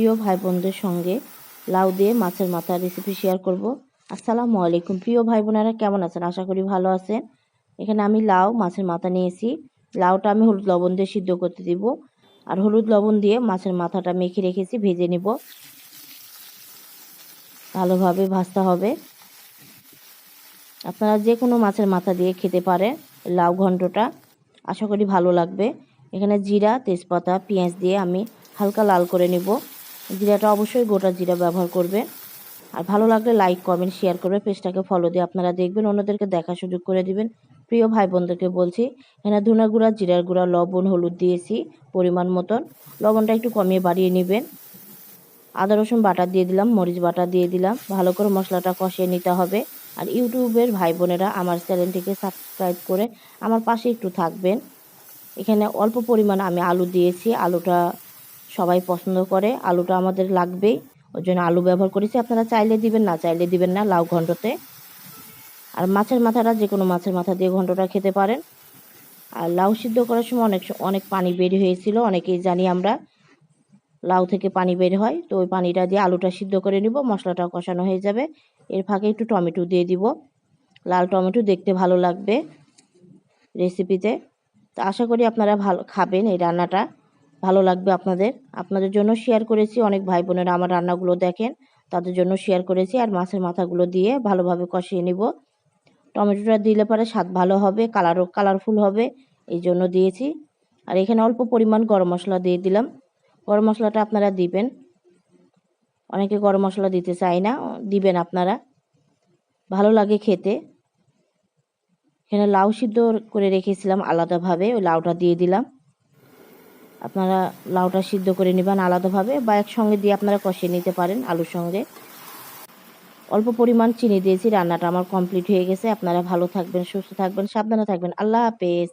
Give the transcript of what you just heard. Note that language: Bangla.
প্রিয় ভাই বোনদের সঙ্গে লাউ দিয়ে মাছের মাথা রেসিপি শেয়ার করব। আসসালামু আলাইকুম। প্রিয় ভাই বোনেরা কেমন আছেন? আশা করি ভালো আছেন। এখানে আমি লাউ, মাছের মাথা নিয়েছি। লাউটা আমি হলুদ লবণ দিয়ে সিদ্ধ করতে দিব। আর হলুদ লবণ দিয়ে মাছের মাথাটা মেখে রেখেছি, ভেজে নিব। ভালোভাবে ভাজতে হবে। আপনারা যে কোনো মাছের মাথা দিয়ে খেতে পারেন লাউ ঘন্টটা। আশা করি ভালো লাগবে। এখানে জিরা, তেজপাতা, পেঁয়াজ দিয়ে আমি হালকা লাল করে নেব। জিরাটা অবশ্যই গোটা জিরা ব্যবহার করবে। আর ভালো লাগলে লাইক কমেন্ট শেয়ার করবে। পেজটাকে ফলো দিয়ে আপনারা দেখবেন, অন্যদেরকে দেখা সুযোগ করে দিবেন। প্রিয় ভাই বোনদেরকে বলছি, এখানে ধুনা গুঁড়া, জিরার গুঁড়া, লবণ, হলুদ দিয়েছি পরিমাণ মতন। লবণটা একটু কমিয়ে বাড়িয়ে নেবেন। আদা, রসুন বাটা দিয়ে দিলাম, মরিচ বাটা দিয়ে দিলাম। ভালো করে মশলাটা কষিয়ে নিতে হবে। আর ইউটিউবের ভাই বোনেরা আমার চ্যানেলটিকে সাবস্ক্রাইব করে আমার পাশে একটু থাকবেন। এখানে অল্প পরিমাণ আমি আলু দিয়েছি। আলুটা সবাই পছন্দ করে, আলুটা আমাদের লাগবেই। ওই জন্য আলু ব্যবহার করেছি, আপনারা চাইলে দিবেন না, চাইলে দিবেন না লাউ ঘন্টতে। আর মাছের মাথাটা, যে কোনো মাছের মাথা দিয়ে ঘন্টটা খেতে পারেন। আর লাউ সিদ্ধ করার সময় অনেক অনেক পানি বের হয়েছিল, অনেকেই জানি আমরা লাউ থেকে পানি বের হয়, তো ওই পানিটা দিয়ে আলুটা সিদ্ধ করে নিব, মশলাটাও কষানো হয়ে যাবে। এর ফাঁকে একটু টমেটো দিয়ে দিব, লাল টমেটো দেখতে ভালো লাগবে রেসিপিতে। তো আশা করি আপনারা ভালো খাবেন এই রান্নাটা। ভালো লাগবে আপনাদের। আপনাদের জন্য শেয়ার করেছি, অনেক ভাই বোনেরা আমার রান্নাগুলো দেখেন, তাদের জন্য শেয়ার করেছি আর মাছের মাথাগুলো দিয়ে ভালোভাবে কষিয়ে নিব। টমেটোটা দিলে পরে স্বাদ ভালো হবে কালারও কালারফুল হবে, এই জন্য দিয়েছি। আর এখানে অল্প পরিমাণ গরম মশলা দিয়ে দিলাম। গরম মশলাটা আপনারা দিবেন। অনেকে গরম মশলা দিতে চায় না, দিবেন আপনারা। ভালো লাগে খেতে। এখানে লাউ সিদ্ধ করে রেখেছিলাম আলাদাভাবে, ওই লাউটা দিয়ে দিলাম। আপনারা লাউটা সিদ্ধ করে নেবেন আলাদাভাবে বা একসঙ্গে দিয়ে আপনারা কষিয়ে নিতে পারেন আলুর সঙ্গে। অল্প পরিমাণ চিনি দিয়েছি, রান্নাটা আমার কমপ্লিট হয়ে গেছে। আপনারা ভালো থাকবেন, সুস্থ থাকবেন, সাবধানে থাকবেন। আল্লাহ হাফেজ।